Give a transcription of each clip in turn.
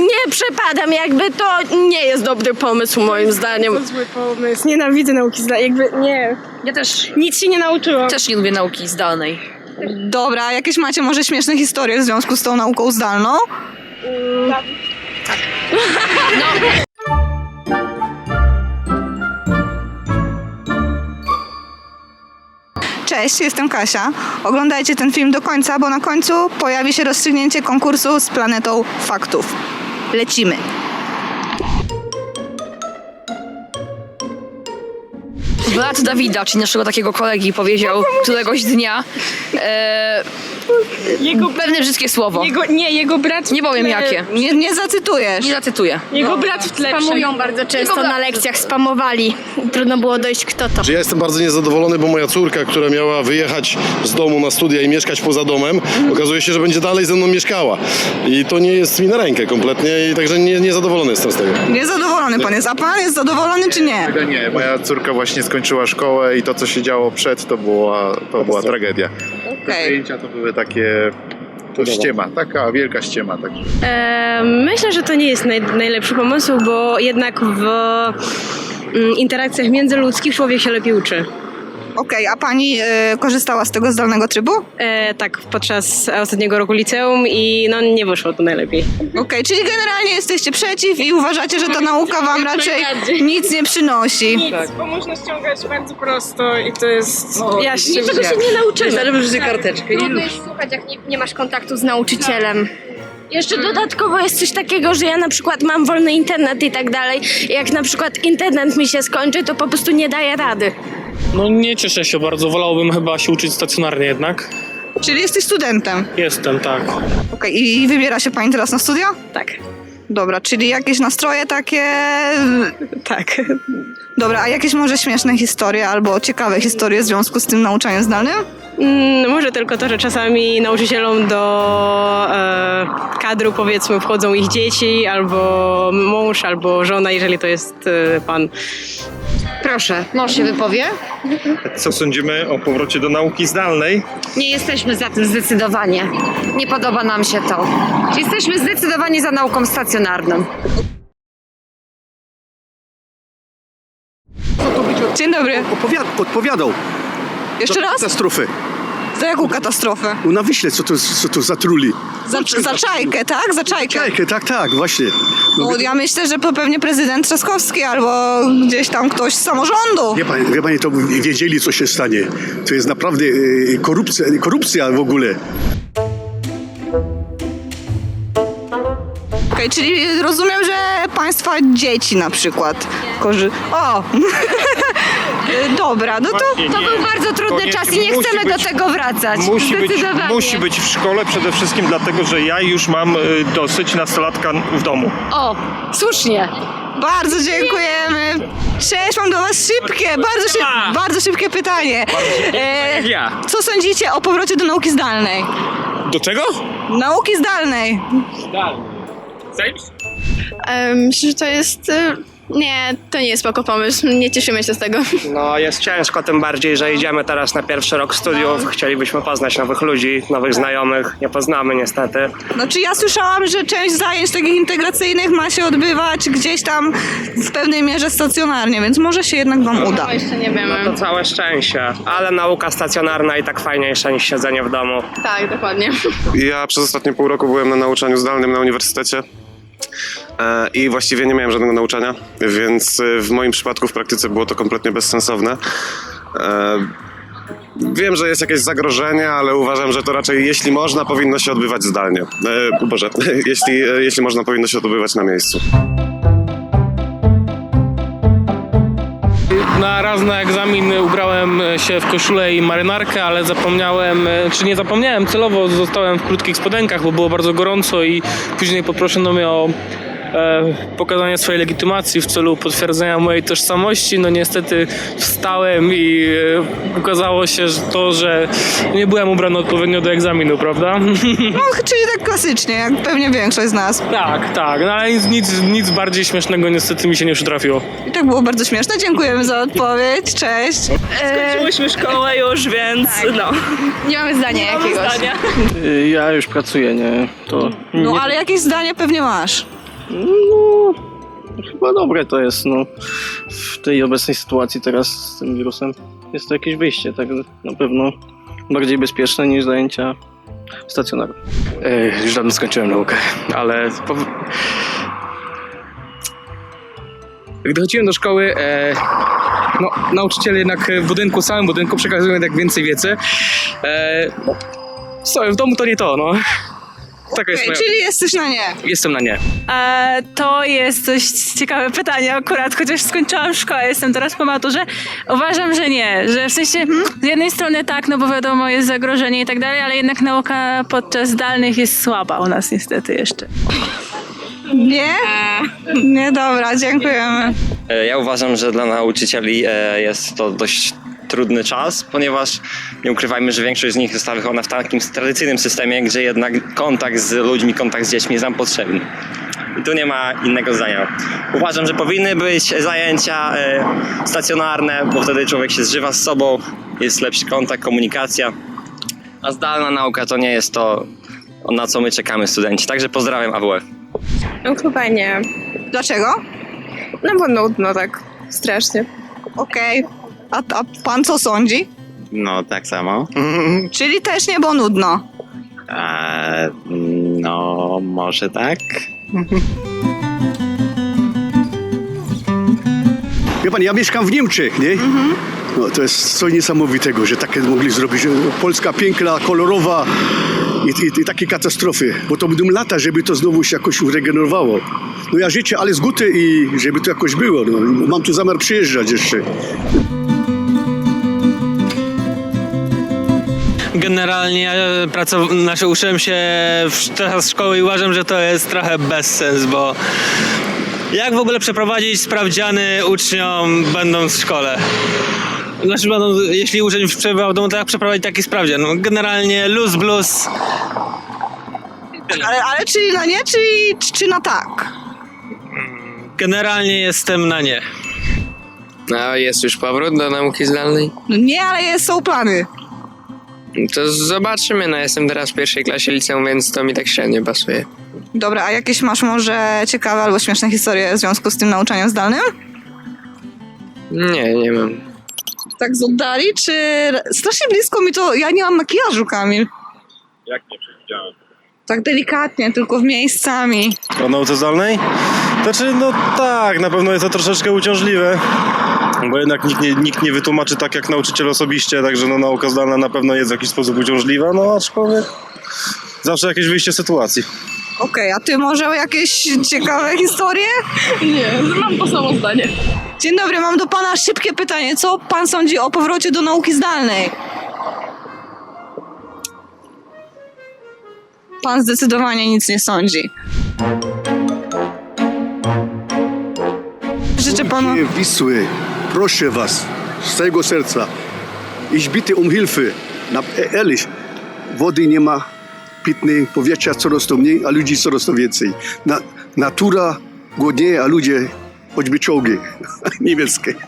Nie przepadam, jakby to nie jest dobry pomysł moim zdaniem. To zły pomysł. Nienawidzę nauki zdalnej. Jakby nie. Ja też, Nic się nie nauczyłam. też nie lubię nauki zdalnej. Dobra, jakieś macie może śmieszne historie w związku z tą nauką zdalną? Cześć, jestem Kasia. Oglądajcie ten film do końca, bo na końcu pojawi się rozstrzygnięcie konkursu z planetą faktów. Lecimy. Brat Dawida, czyli naszego takiego kolegi, powiedział któregoś dnia e, Jego, pewne brzydkie słowo. jego, nie, jego brat. Nie powiem jakie. Nie, nie zacytujesz. Nie zacytuję. Jego brat w tle. Spamują bardzo często na lekcjach, spamowali. Trudno było dojść kto to. że ja jestem bardzo niezadowolony, bo moja córka, która miała wyjechać z domu na studia i mieszkać poza domem, okazuje się, że będzie dalej ze mną mieszkała. I to nie jest mi na rękę kompletnie i także nie, niezadowolony jestem z tego. Niezadowolony pan jest. A pan jest zadowolony czy nie? Nie, moja córka właśnie skończyła szkołę i to, co się działo przed, to była, to była tragedia. Te Okej. zdjęcia to były takie... To ściema, taka wielka ściema. Tak. E, myślę, że to nie jest naj, najlepszy pomysł, bo jednak w mm, interakcjach międzyludzkich człowiek się lepiej uczy. Okej, a pani e, korzystała z tego zdalnego trybu? E, tak, podczas ostatniego roku liceum i no nie wyszło to najlepiej. Okej, czyli generalnie jesteście przeciw i uważacie, że ta nauka wam raczej nic nie przynosi. Nic, bo można ściągać bardzo prosto i to jest jaśnie. Niczego się nie nauczymy. Zależy karteczkę. Trudno jest słuchać, jak nie, nie masz kontaktu z nauczycielem. Jeszcze dodatkowo jest coś takiego, że ja na przykład mam wolny internet i tak dalej. Jak na przykład internet mi się skończy, to po prostu nie daję rady. No nie cieszę się bardzo, wolałbym chyba się uczyć stacjonarnie jednak. Czyli jesteś studentem. Jestem, tak. Okej, i wybiera się pani teraz na studia? Tak, Dobra, czyli jakieś nastroje takie... tak. Dobra, a jakieś może śmieszne historie albo ciekawe historie w związku z tym nauczaniem zdalnym? Mm, może tylko to, że czasami nauczycielom do e, kadru powiedzmy wchodzą ich dzieci, albo mąż, albo żona, jeżeli to jest e, pan. Proszę, mąż się wypowie. Co sądzimy o powrocie do nauki zdalnej? Nie jesteśmy za tym zdecydowanie. Nie podoba nam się to. Jesteśmy zdecydowanie za nauką stacjonarną. Dzień dobry. Opowiad- podpowiadał. Jeszcze raz? Katastrofę. Za jaką katastrofę? No na Wiśle, co to, co to zatruli. Za, za czajkę, tak? Za czajkę. Czajkę, tak, tak, właśnie. No, No, ja myślę, że to pewnie prezydent Trzaskowski albo gdzieś tam ktoś z samorządu. Wie pani, wie pani, to wiedzieli, co się stanie. To jest naprawdę e, korupcja, korupcja w ogóle. Okej, czyli rozumiem, że państwa dzieci na przykład korzy... O! Dobra, no to... To był bardzo trudny czas i nie musi chcemy być- do tego wracać. Musi być, Zdecydowanie. musi być w szkole przede wszystkim dlatego, że ja już mam y, dosyć nastolatka w domu. O, słusznie. Bardzo dziękujemy. Cześć, mam do was szybkie, bardzo, szyb, bardzo szybkie pytanie. E, Ja. co sądzicie o powrocie do nauki zdalnej? Do czego? Nauki zdalnej. Myślę, że to jest... y, Nie, to nie jest spoko pomysł. Nie cieszymy się z tego. No jest ciężko, tym bardziej, że idziemy teraz na pierwszy rok studiów. Chcielibyśmy poznać nowych ludzi, nowych znajomych. Nie poznamy niestety. Znaczy ja słyszałam, że część zajęć takich integracyjnych ma się odbywać gdzieś tam w pewnej mierze stacjonarnie, więc może się jednak wam uda. Jeszcze nie wiemy. To całe szczęście, ale nauka stacjonarna i tak fajniejsza niż siedzenie w domu. Tak, dokładnie. Ja przez ostatnie pół roku byłem na nauczaniu zdalnym na uniwersytecie. E, I właściwie nie miałem żadnego nauczania, więc e, w moim przypadku w praktyce było to kompletnie bezsensowne. E, Wiem, że jest jakieś zagrożenie, ale uważam, że to raczej jeśli można, powinno się odbywać zdalnie. Boże, jeśli, jeśli można, powinno się odbywać na miejscu. Na raz na egzamin ubrałem się w koszulę i marynarkę, ale zapomniałem, czy nie zapomniałem, celowo zostałem w krótkich spodenkach, bo było bardzo gorąco i później poproszono mnie o e, pokazanie swojej legitymacji w celu potwierdzenia mojej tożsamości. No niestety wstałem i e, okazało się że to, że nie byłem ubrany odpowiednio do egzaminu, prawda? No, czyli tak klasycznie, jak pewnie większość z nas. tak, tak, no ale nic, nic, nic bardziej śmiesznego niestety mi się nie przytrafiło. I tak było bardzo śmieszne. Dziękujemy za odpowiedź. Cześć. Skończyłyśmy szkołę już, więc no. Nie mamy zdania jakiegoś. Ja już pracuję, nie? To No ale jakieś zdanie pewnie masz. No, chyba dobre to jest, no. W tej obecnej sytuacji teraz z tym wirusem jest to jakieś wyjście, tak na pewno bardziej bezpieczne niż zajęcia stacjonarne. E, już dawno skończyłem naukę, ale po... gdy chodziłem do szkoły, e, no, nauczyciele jednak w budynku, samym budynku przekazują jednak więcej wiedzy. E, no, stoję w domu to nie to, no. Taka jest Okej, moja... czyli jesteś na nie. Jestem na nie. E, to jest dość ciekawe pytanie akurat, chociaż skończyłam szkołę, jestem teraz po maturze. Uważam, że nie, że w sensie z jednej strony tak, no bo wiadomo jest zagrożenie i tak dalej, ale jednak nauka podczas zdalnych jest słaba u nas niestety jeszcze. Nie? Nie, dobra, dziękujemy. E, Ja uważam, że dla nauczycieli e, jest to dość trudny czas, ponieważ nie ukrywajmy, że większość z nich została wychowana w takim tradycyjnym systemie, gdzie jednak kontakt z ludźmi, kontakt z dziećmi jest nam potrzebny. I tu nie ma innego zdania. Uważam, że powinny być zajęcia e, stacjonarne, bo wtedy człowiek się zżywa z sobą, jest lepszy kontakt, komunikacja. A zdalna nauka to nie jest to, na co my czekamy studenci. Także pozdrawiam AWF. No chyba nie. Dlaczego? No bo nudno tak. Strasznie. Okej. A, a pan co sądzi? No, tak samo. Czyli też nie, bo nudno. no, może tak. Wie pan, ja mieszkam w Niemczech, nie? No, to jest coś niesamowitego, że takie mogli zrobić. Polska piękna, kolorowa i, i, i takie katastrofy. Bo to będą lata, żeby to znowu się jakoś uregenerowało. No ja życzę alles Gute i żeby to jakoś było. No, mam tu zamiar przyjeżdżać jeszcze. Generalnie e, pracow- znaczy uczyłem się w, teraz szkoły i uważam, że to jest trochę bezsens, bo jak w ogóle przeprowadzić sprawdziany uczniom będąc w szkole? Znaczy, będą, jeśli uczeń przebywał w domu, to jak przeprowadzić taki sprawdzian? No, generalnie luz blues. Ale, ale czyli na nie, czy, czy, czy na tak? Generalnie jestem na nie. A jest już powrót do nauki zdalnej? No nie, ale jest, są plany. To zobaczymy, no jestem teraz w pierwszej klasie liceum, więc to mi tak średnio pasuje. Dobra, a jakieś masz może ciekawe albo śmieszne historie w związku z tym nauczaniem zdalnym? Nie, nie mam. Tak z oddali, czy... Strasznie blisko mi to... Ja nie mam makijażu, Kamil. Jak nie przewidziałem? Tak delikatnie, tylko w miejscami. O nauce zdalnej? Znaczy, no tak, na pewno jest to troszeczkę uciążliwe, bo jednak nikt nie, nikt nie wytłumaczy tak jak nauczyciel osobiście, także no, nauka zdalna na pewno jest w jakiś sposób uciążliwa, no aczkolwiek zawsze jakieś wyjście z sytuacji. Okej, a ty może jakieś ciekawe historie? Nie, mam to samo zdanie. Dzień dobry, mam do pana szybkie pytanie. Co pan sądzi o powrocie do nauki zdalnej? Pan zdecydowanie nic nie sądzi. Życzę panu... Wisły, proszę was, z całego serca, ich bitte um Hilfe. Na, ehrlich, wody nie ma, pitnej, powietrza coraz to mniej, a ludzi coraz to więcej. Na, natura głodnieje, a ludzie choćby czołgi niemieckie.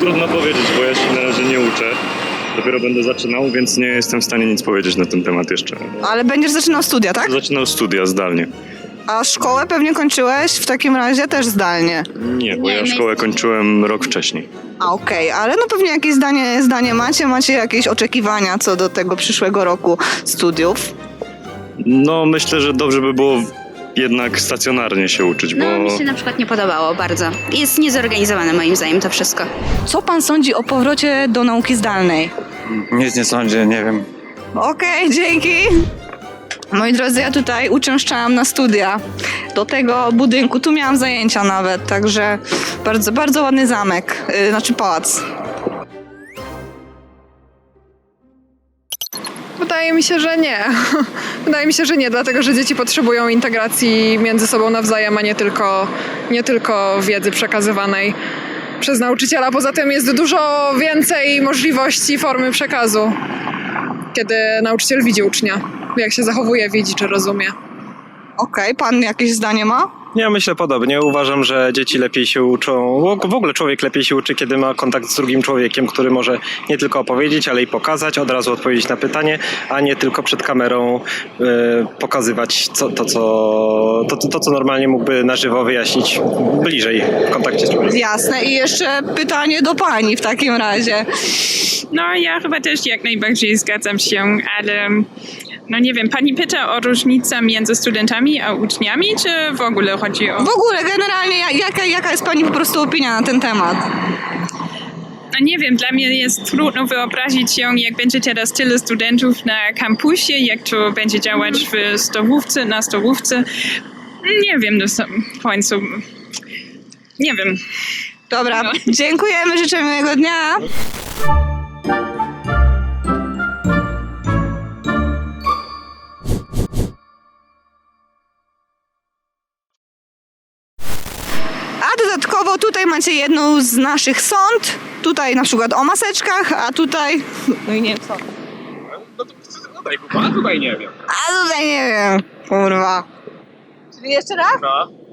Trudno powiedzieć, bo ja się na razie nie uczę. Dopiero będę zaczynał, więc nie jestem w stanie nic powiedzieć na ten temat jeszcze. Ale będziesz zaczynał studia, tak? Zaczynał studia zdalnie. A szkołę pewnie kończyłeś w takim razie też zdalnie. Nie, bo ja szkołę kończyłem rok wcześniej. A okej, ale no pewnie jakieś zdanie, zdanie macie, macie jakieś oczekiwania co do tego przyszłego roku studiów. No, myślę, że dobrze by było jednak stacjonarnie się uczyć, bo... No, mi się na przykład nie podobało bardzo. Jest niezorganizowane moim zdaniem to wszystko. Co pan sądzi o powrocie do nauki zdalnej? Nic nie sądzę, nie wiem. Okej, dzięki. Moi drodzy, ja tutaj uczęszczałam na studia do tego budynku. Tu miałam zajęcia nawet, także bardzo, bardzo ładny zamek, yy, znaczy pałac. Wydaje mi się, że nie. Wydaje mi się, że nie, dlatego że dzieci potrzebują integracji między sobą nawzajem, a nie tylko, nie tylko wiedzy przekazywanej przez nauczyciela. Poza tym jest dużo więcej możliwości formy przekazu, kiedy nauczyciel widzi ucznia, jak się zachowuje, widzi czy rozumie. Okej, pan jakieś zdanie ma? Ja myślę podobnie. Uważam, że dzieci lepiej się uczą, w ogóle człowiek lepiej się uczy, kiedy ma kontakt z drugim człowiekiem, który może nie tylko opowiedzieć, ale i pokazać, od razu odpowiedzieć na pytanie, a nie tylko przed kamerą e, pokazywać co, to, co, to, to, to, co normalnie mógłby na żywo wyjaśnić bliżej w kontakcie z człowiekiem. Jasne. I jeszcze pytanie do pani w takim razie. No ja chyba też jak najbardziej zgadzam się, ale no nie wiem, pani pyta o różnicę między studentami a uczniami, czy w ogóle chodzi o... W ogóle generalnie ja- jaka, jaka jest pani po prostu opinia na ten temat? No nie wiem, dla mnie jest trudno wyobrazić się, jak będzie teraz tyle studentów na kampusie, jak to będzie działać w stołówce, na stołówce. Nie wiem, no sam- w końcu... Nie wiem. Dobra, dziękujemy, życzę miłego dnia. Dodatkowo tutaj macie jedną z naszych sąd. Tutaj na przykład o maseczkach, a tutaj... No i nie wiem co. A tutaj nie wiem. A tutaj nie wiem. Kurwa. Czyli jeszcze raz? No.